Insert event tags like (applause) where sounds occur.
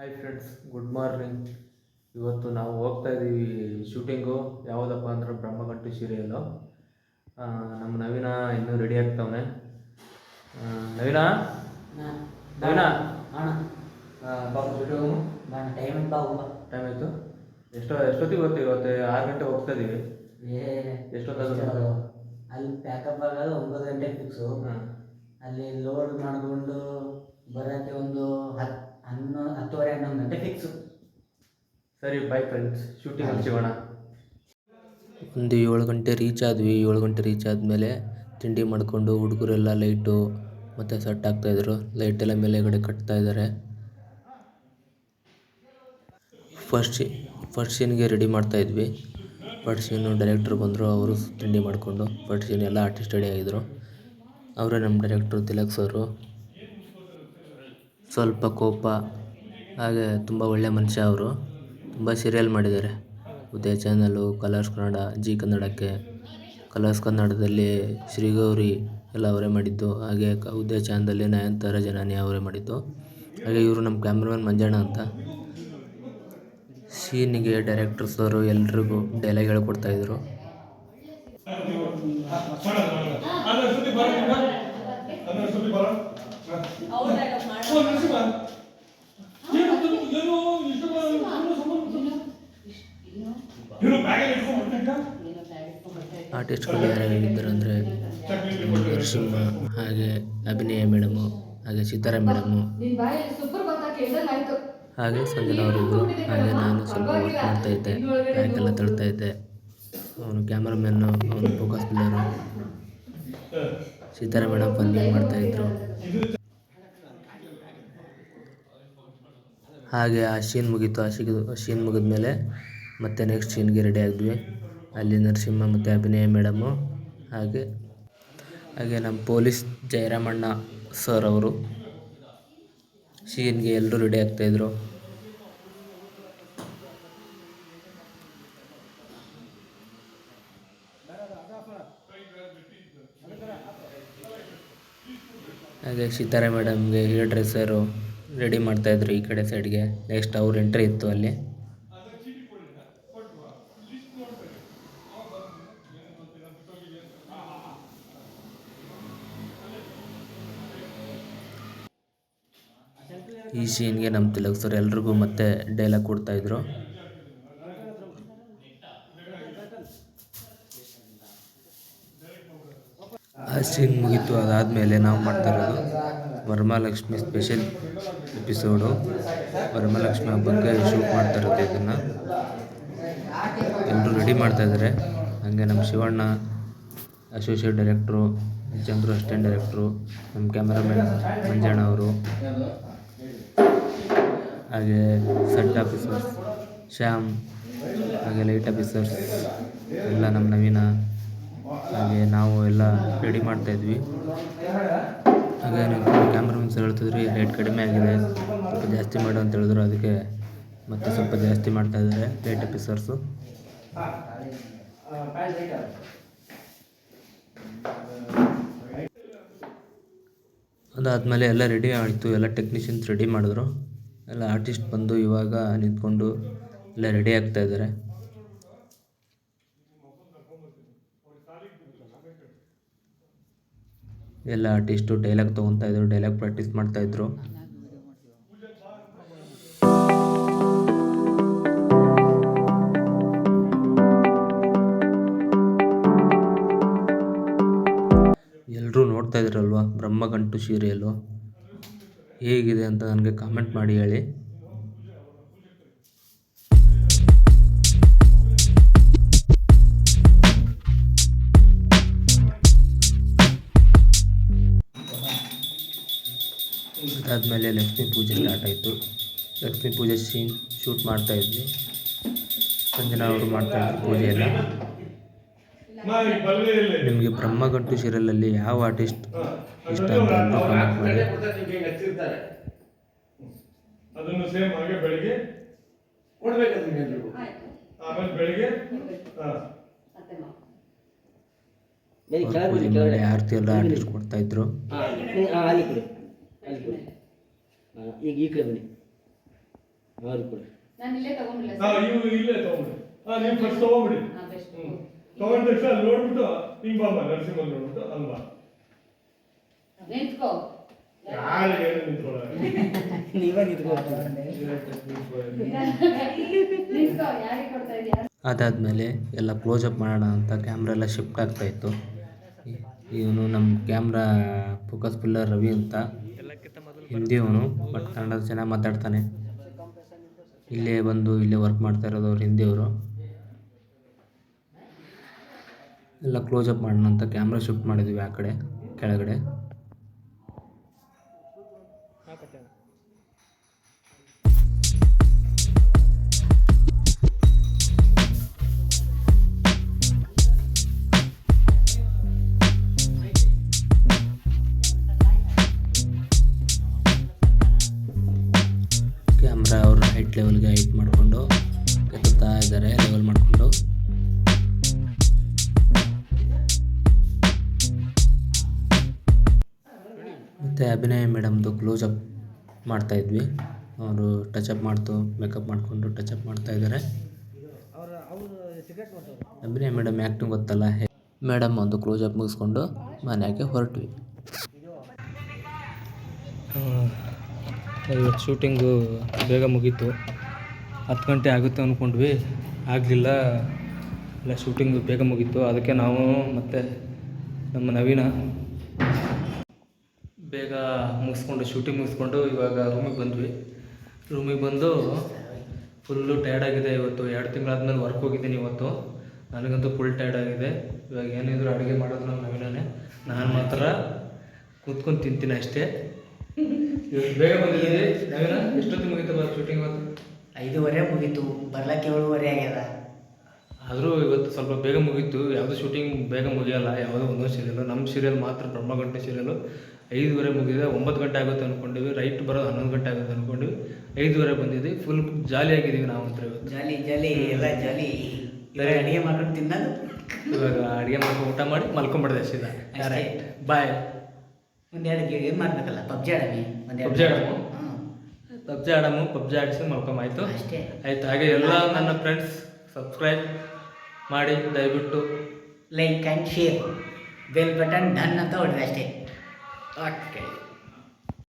Hi friends good morning ಇವತ್ತು ನಾವು ಹೋಗ್ತಾ ಇದ್ದೀವಿ ಶೂಟಿಂಗು ಯಾವುದಪ್ಪ ಅಂದ್ರೆ ಬ್ರಹ್ಮಗಂಟು ಸೀರಿಯಲ್ಲು ನಮ್ಮ ನವೀನ ಇನ್ನೂ ರೆಡಿ ಆಗ್ತಾವನೆ. ನವೀನ? ನವೀನ? ಹೋಗ ಟೈಮ್ ಆಯಿತು. ಎಷ್ಟೋ ಎಷ್ಟೊತ್ತಿಗೆ ಹೋಗ್ತೀವಿ? ಇವತ್ತು ಆರು ಗಂಟೆ ಹೋಗ್ತಾ ಇದ್ದೀವಿ ಏ ಎಷ್ಟೊತ್ತಾಗುತ್ತೆ? ಅಲ್ಲಿ ಪ್ಯಾಕಪ್ ಆಗೋದು ಒಂಬತ್ತು ಗಂಟೆ ಫಿಕ್ಸು ಅಲ್ಲಿ ಲೋಡ್ ಮಾಡಿಕೊಂಡು ಬರೋಕ್ಕೆ ಒಂದು ಹತ್ತು ಹನ್ನೊಂದು ಹತ್ತುವರೆ, ಹನ್ನೊಂದು ಗಂಟೆ ಫಿಕ್ಸು ಸರಿ ಬೈ ಫ್ರೆಂಡ್ಸ್ ಶೂಟಿಂಗ್ ಹಚ್ಚಿಕೋಣ ಒಂದು ಏಳು ಗಂಟೆ ರೀಚ್ ಆದ್ವಿ. ಏಳು ಗಂಟೆ ರೀಚ್ ಆದಮೇಲೆ ತಿಂಡಿ ಮಾಡಿಕೊಂಡು ಹುಡುಗರೆಲ್ಲ ಲೈಟು ಮತ್ತು ಸೆಟ್ ಆಗ್ತಾಯಿದ್ರು ಲೈಟೆಲ್ಲ ಮೇಲೆಗಡೆ ಕಟ್ತಾ ಇದ್ದಾರೆ ಫಸ್ಟ್ ಫಸ್ಟ್ ಸೀನ್ಗೆ ರೆಡಿ ಮಾಡ್ತಾಯಿದ್ವಿ ಫಸ್ಟ್ ಸೀನು ಡೈರೆಕ್ಟ್ರ್ ಬಂದರು, ಅವರು ತಿಂಡಿ ಮಾಡಿಕೊಂಡು ಫಸ್ಟ್ ಸೀನ್ ಎಲ್ಲ ಆರ್ಟಿಸ್ಟ್ ರೆಡಿ ಆಗಿದ್ರು. ಅವರೇ ನಮ್ಮ ಡೈರೆಕ್ಟ್ರು ತಿಲಕ್ ಸರು ಸ್ವಲ್ಪ ಕೋಪ ಹಾಗೆ ತುಂಬ ಒಳ್ಳೆಯ ಮನುಷ್ಯ ಅವರು ತುಂಬ ಸೀರಿಯಲ್ ಮಾಡಿದ್ದಾರೆ Udaya channel Colors Kannada Zee ಕನ್ನಡಕ್ಕೆ ಕಲರ್ಸ್ ಕನ್ನಡದಲ್ಲಿ ಶ್ರೀಗೌರಿ ಎಲ್ಲ ಅವರೇ ಮಾಡಿದ್ದು ಹಾಗೆ ಕ ಉದಯ ಚಾನಲ್ದಲ್ಲಿ ನಯನತಾರ ಜನಾನಿ ಅವರೇ ಮಾಡಿದ್ದು ಹಾಗೆ ಇವರು ನಮ್ಮ ಕ್ಯಾಮ್ರಾಮನ್ ಮಂಜಣ್ಣ ಅಂತ ಸೀನಿಗೆ ಡೈರೆಕ್ಟರ್ಸ್ ಅವರು ಎಲ್ರಿಗೂ ಡೈಲಾಗ್ ಹೇಳ್ಕೊಡ್ತಾಯಿದ್ರು ಆರ್ಟಿಸ್ಟ್ಗಳು ಯಾರ್ಯಾರಿದ್ದರು ಅಂದರೆ ನರಸಿಂಹ ಹಾಗೆ ಅಭಿನಯ ಮೇಡಮು, ಹಾಗೆ ಸೀತಾರಾಮ್ ಮೇಡಮು. ಹಾಗೆ ಸಂಜನಾ ಅವರಿದ್ದರು ಹಾಗೆ ನಾನು ಸ್ವಲ್ಪ ವರ್ಕ್ ಮಾಡ್ತಾ ಇದ್ದೆ. ಬ್ಯಾಗ್ ಎಲ್ಲ ತಳ್ತಾ ಇದ್ದೆ. ಅವನು ಕ್ಯಾಮ್ರಾಮ್ಯಾನು ಅವನು ಫೋಕಸ್ ಬಿಲ್ಲರು ಸೀತಾರಾಮ್ ಮೇಡಮ್ ಫನ್ನಿಂಗ್ ಮಾಡ್ತಾಯಿದ್ರು ಹಾಗೆ ಆ ಶೀನ್ ಮುಗೀತು. ಆ ಶೀನ್ ಶೀನ್ ಮುಗಿದ್ಮೇಲೆ ಮತ್ತೆ ನೆಕ್ಸ್ಟ್ ಶೀನ್ಗೆ ರೆಡಿ ಆಗಿದ್ವಿ. ಅಲ್ಲಿ ನರಸಿಂಹ ಮತ್ತು ಅಭಿನಯ ಮೇಡಮು. ಹಾಗೆ ಹಾಗೆ ನಮ್ಮ ಪೊಲೀಸ್ ಜಯರಾಮಣ್ಣ ಸರ್ ಅವರು ಶೀನ್ಗೆ ಎಲ್ಲರೂ ರೆಡಿ ಆಗ್ತಾಯಿದ್ರು ಹಾಗೆ ಸೀತಾರಾಮ್ ಮೇಡಮ್ಗೆ ಹೇರ್ ಡ್ರೆಸ್ಸರು ರೆಡಿ ಮಾಡ್ತಾ ಮಾಡ್ತಾಯಿದ್ರು ಈ ಕಡೆ ಸೈಡ್ಗೆ ನೆಕ್ಸ್ಟ್ ಅವ್ರ ಎಂಟ್ರಿ ಇತ್ತು ಅಲ್ಲಿ. ಈ ಸೀನ್ಗೆ ನಮ್ಮ ತಿಲಕ್ ಸರ್ ಎಲ್ರಿಗೂ ಮತ್ತೆ ಡೈಲಾಗ್ ಕೊಡ್ತಾಯಿದ್ರು ಆ ಸೀನ್ ಮುಗೀತು, ಅದಾದಮೇಲೆ ನಾವು ಮಾಡ್ತಾ ಇರೋದು. Varamahalakshmi special episode. ವರಮಹಾಲಕ್ಷ್ಮಿ ಹಬ್ಬಕ್ಕೆ ಶೂಟ್ ಮಾಡ್ತಾ ಇರುತ್ತೆ ಇದನ್ನು. ಎಲ್ಲರೂ ರೆಡಿ ಮಾಡ್ತಾಯಿದ್ದಾರೆ ಹಾಗೆ ನಮ್ಮ Shivanna associate director Chandru assistant director ನಮ್ಮ ಕ್ಯಾಮ್ರಾಮನ್ ಮಂಜಣ್ಣ ಅವರು, ಹಾಗೆ ಸೆಟ್ ಆಫೀಸರ್ಸ್ ಶ್ಯಾಮ್, ಹಾಗೆ ಲೈಟ್ ಆಫೀಸರ್ಸ್ ಎಲ್ಲ ನಮ್ಮ ನವೀನ, ಹಾಗೆ ನಾವು ಎಲ್ಲ ರೆಡಿ ಮಾಡ್ತಾಯಿದ್ವಿ ಹಾಗೆ ನಮ್ಮ ಕ್ಯಾಮ್ರಾಮನ್ಸ್ ಹೇಳ್ತಿದ್ರು ರೇಟ್ ಕಡಿಮೆ ಆಗಿದೆ, ಸ್ವಲ್ಪ ಜಾಸ್ತಿ ಮಾಡು ಅಂತ ಹೇಳಿದ್ರು, ಅದಕ್ಕೆ ಮತ್ತೆ ಸ್ವಲ್ಪ ಜಾಸ್ತಿ ಮಾಡ್ತಾ ಇದ್ದಾರೆ ರೇಟ್ ಎಪಿಸರ್ಸು ಅದಾದಮೇಲೆ ಎಲ್ಲ ರೆಡಿ ಆಯಿತು, ಎಲ್ಲ ಟೆಕ್ನಿಷಿಯನ್ಸ್ ರೆಡಿ ಮಾಡಿದ್ರು. ಎಲ್ಲ ಆರ್ಟಿಸ್ಟ್ ಬಂದು ಇವಾಗ ನಿಂತ್ಕೊಂಡು ಎಲ್ಲ ರೆಡಿ ಆಗ್ತಾ ಇದ್ದಾರೆ. ಎಲ್ಲ ಆರ್ಟಿಸ್ಟು ಡೈಲಾಗ್ ತೊಗೊತಾ ಇದ್ರು ಡೈಲಾಗ್ ಪ್ರಾಕ್ಟೀಸ್ ಮಾಡ್ತಾ ಇದ್ರು. ಎಲ್ಲರೂ ನೋಡ್ತಾ ಇದ್ರಲ್ವ ಬ್ರಹ್ಮಗಂಟು ಸೀರಿಯಲ್ಲು? ಹೇಗಿದೆ ಅಂತ ನನಗೆ ಕಾಮೆಂಟ್ ಮಾಡಿ ಹೇಳಿ. ಅದಾದಮೇಲೆ ಲಕ್ಷ್ಮೀ ಪೂಜೆ ಸ್ಟಾರ್ಟ್ ಆಯಿತು. ಲಕ್ಷ್ಮೀ ಪೂಜೆ ಸೀನ್ ಶೂಟ್ ಮಾಡ್ತಾ ಇದ್ವಿ. ಸಂಜನಾ ಅವರು ಮಾಡ್ತಾಯಿದ್ರು ಪೂಜೆ ಎಲ್ಲ. ನಿಮಗೆ ಬ್ರಹ್ಮಗಂಟು ಸೀರಿಯಲಲ್ಲಿ ಯಾವ ಆರ್ಟಿಸ್ಟ್ ಇಷ್ಟ ಅಂತ ಅಂತ ಕಮೆಂಟ್ ಮಾಡಿ. ಅದನ್ನು ಸೇಮ್ ಹಾಗೆ ಬೆಳಿಗ್ಗೆ ಆಮೇಲೆ ಬೆಳಿಗ್ಗೆ ಆರತಿ ಎಲ್ಲ ಆರ್ಟಿಸ್ಟ್ ಕೊಡ್ತಾ ಇದ್ರು. ಹಾಂ ಎಲ್ಲ ಕ್ಲೋಸ್ ಅಪ್ ಈಗ ಈ ಕಡೆ. ಬನ್ನಿ ನಾನು ಇಲ್ಲೇ ತಗೊಂಡಿಲ್ಲ ಹಾ ಇವು ಇಲ್ಲೇ ತಗೊಂಡ್ಬಿಡಿ ಹಾ ನೀವು ಫಸ್ಟ್ ತಗೊಂಡ್ಬಿಡಿ ಹಾ ಬೆಸ್ಟ್ ಹ್ಮ್. ತಗೊಂಡ ತಕ್ಷಣ ಅಲ್ಲಿ ನೋಡ್ಬಿಟ್ಟು ಹಿಂಗ್ ಬಾಮ್ಮ ನರಸಿಂಹ ನೋಡ್ಬಿಟ್ಟು ಅಲ್ಲಿ ಬಾ. ನಿಂತ್ಕೋ. ಯಾರು ಏನು ನಿಂತ್ಕೊಳ್ಳ? (laughs) ನೀವೇ ನಿಂತ್ಕೊ ನಿಂತ್ಕೋ ಯಾರಿಗೆ ಕೊಡ್ತಾ ಇದೀಯಾ? ಅದಾದಮೇಲೆ ಎಲ್ಲ ಕ್ಲೋಸಪ್ ಮಾಡೋಣ ಅಂತ ಕ್ಯಾಮ್ರಾ ಎಲ್ಲ ಶಿಫ್ಟ್ ಆಗ್ತಾಯಿತ್ತು ಇವನು ನಮ್ಮ ಕ್ಯಾಮ್ರಾ ಫೋಕಸ್ ಪಿಲ್ಲರ್ ರವಿ ಅಂತ. ಹಿಂದಿ ಅವನು ಬಟ್ ಕನ್ನಡ ಚೆನ್ನಾಗಿ ಮಾತಾಡ್ತಾನೆ. ಇಲ್ಲೇ ಬಂದು ಇಲ್ಲೇ ವರ್ಕ್ ಮಾಡ್ತಾ ಇರೋದು ಅವ್ರು, ಹಿಂದಿಯವರು. ಎಲ್ಲ ಕ್ಲೋಸಪ್ ಮಾಡೋಣ ಅಂತ ಕ್ಯಾಮ್ರಾ ಶಿಫ್ಟ್ ಮಾಡಿದ್ವಿ ಆ ಕಡೆ, ಕೆಳಗಡೆ. ಮಾಡಿಕೊಂಡು ಎತ್ತುತ್ತಾ ಇದ್ದಾರೆ ಲೆವೆಲ್ ಮಾಡಿಕೊಂಡು. ಮತ್ತು ಅಭಿನಯ ಮೇಡಮ್ದು ಕ್ಲೋಸಪ್ ಮಾಡ್ತಾಯಿದ್ವಿ ಅವರು ಟಚಪ್ ಮಾಡ್ತು ಮೇಕಪ್ ಮಾಡಿಕೊಂಡು ಟಚಪ್ ಮಾಡ್ತಾ ಇದ್ದಾರೆ. ಅಭಿನಯ ಮೇಡಮ್ ಆ್ಯಕ್ಟಿಂಗ್ ಗೊತ್ತಲ್ಲ? ಮೇಡಮ್ ಒಂದು ಕ್ಲೋಸಪ್ ಮುಗಿಸ್ಕೊಂಡು ಮನೆಗೆ ಹೊರಟ್ವಿ. ಶೂಟಿಂಗು ಬೇಗ ಮುಗೀತು. ಹತ್ತು ಗಂಟೆ ಆಗುತ್ತೆ ಅಂದ್ಕೊಂಡ್ವಿ. ಆಗಲಿಲ್ಲ. ಇಲ್ಲ ಶೂಟಿಂಗ್ ಬೇಗ ಮುಗೀತು. ಅದಕ್ಕೆ ನಾವು ಮತ್ತು ನಮ್ಮ ನವೀನ ಬೇಗ ಮುಗಿಸ್ಕೊಂಡು ಶೂಟಿಂಗ್ ಮುಗಿಸ್ಕೊಂಡು ಇವಾಗ ರೂಮಿಗೆ ಬಂದ್ವಿ. ರೂಮಿಗೆ ಬಂದು ಫುಲ್ಲು ಟಯರ್ಡ್ ಆಗಿದೆ ಇವತ್ತು. ಎರಡು ತಿಂಗಳಾದ್ಮೇಲೆ ವರ್ಕ್ ಹೋಗಿದ್ದೀನಿ ಇವತ್ತು. ನನಗಂತೂ ಫುಲ್ ಟೈರ್ಡ್ ಆಗಿದೆ. ಇವಾಗ ಏನಿದ್ರು ಅಡುಗೆ ಮಾಡೋದು ನಮ್ಮ ನವೀನೇ ನಾನು ಮಾತ್ರ ಕೂತ್ಕೊಂಡು ತಿಂತೀನಿ ಅಷ್ಟೇ. ಬೇಗ ಬಂದಿದ್ದೀನಿ ನವೀನ, ಎಷ್ಟೊತ್ತಿಗೆ ಮುಗಿತು ಬರೋ ಶೂಟಿಂಗ್ ಇವತ್ತು? ಐದೂವರೆ ಮುಗೀತು ಬರ್ಲಕ್ಕೆ ಏಳುವರೆ ಆಗ್ಯದ? ಆದರೂ ಇವತ್ತು ಸ್ವಲ್ಪ ಬೇಗ ಮುಗೀತು ಯಾವುದೋ ಶೂಟಿಂಗ್ ಬೇಗ ಮುಗಿಯಲ್ಲ ಯಾವುದೋ ಒಂದೊಂದು ಸೀರಿಯಲ್ ನಮ್ಮ ಸೀರಿಯಲ್ ಮಾತ್ರ ಬ್ರಹ್ಮಗಂಟೆ ಸೀರಿಯಲು ಐದುವರೆ ಮುಗಿದೆ ಒಂಬತ್ತು ಗಂಟೆ ಆಗುತ್ತೆ ಅಂದ್ಕೊಂಡಿವಿ ರೈಟ್ ಬರೋದು ಹನ್ನೊಂದು ಗಂಟೆ ಆಗುತ್ತೆ ಅಂದ್ಕೊಂಡಿವಿ ಐದುವರೆ ಬಂದಿದ್ದೀವಿ ಫುಲ್ ಜಾಲಿಯಾಗಿದ್ದೀವಿ ನಾವು ಅಂತ ಇವತ್ತು. ಜಾಲಿ ಜಾಲಿ ಎಲ್ಲ ಜಾಲಿ. ಬೇರೆ ಅಡುಗೆ ಮಾಡ್ಕೊಂಡು ತಿನ್ನೋದು? ಇವಾಗ ಅಡುಗೆ ಮಾಡ್ಕೊಂಡು ಊಟ ಮಾಡಿ ಮಲ್ಕೊಂಬಿಡ್ದೆ ಸೀದಾ ಬಾಯ್ ಒಂದೆರಡು ಗೇಮ್ ಏನು ಮಾಡ್ಬೇಕಲ್ಲ ಪಬ್ಜಿ ಆಡಮಿ ಒಂದೆರಡು. ಪಬ್ಜಿ ಆಡಮು? ಪಬ್ಜಿ ಆಡಮು ಪಬ್ಜಿ ಆಡಿಸಿ ಮಲ್ಕೊಂಬಾಯ್ತು. ಅಷ್ಟೇ. ಆಯ್ತು ಹಾಗೆ ಎಲ್ಲ ನನ್ನ ಫ್ರೆಂಡ್ಸ್ ಸಬ್ಸ್ಕ್ರೈಬ್ ಮಾಡಿ ದಯವಿಟ್ಟು like and share bell button done ಅಂತ ಹೊಡೆದು ಅಷ್ಟೇ. ಓಕೆ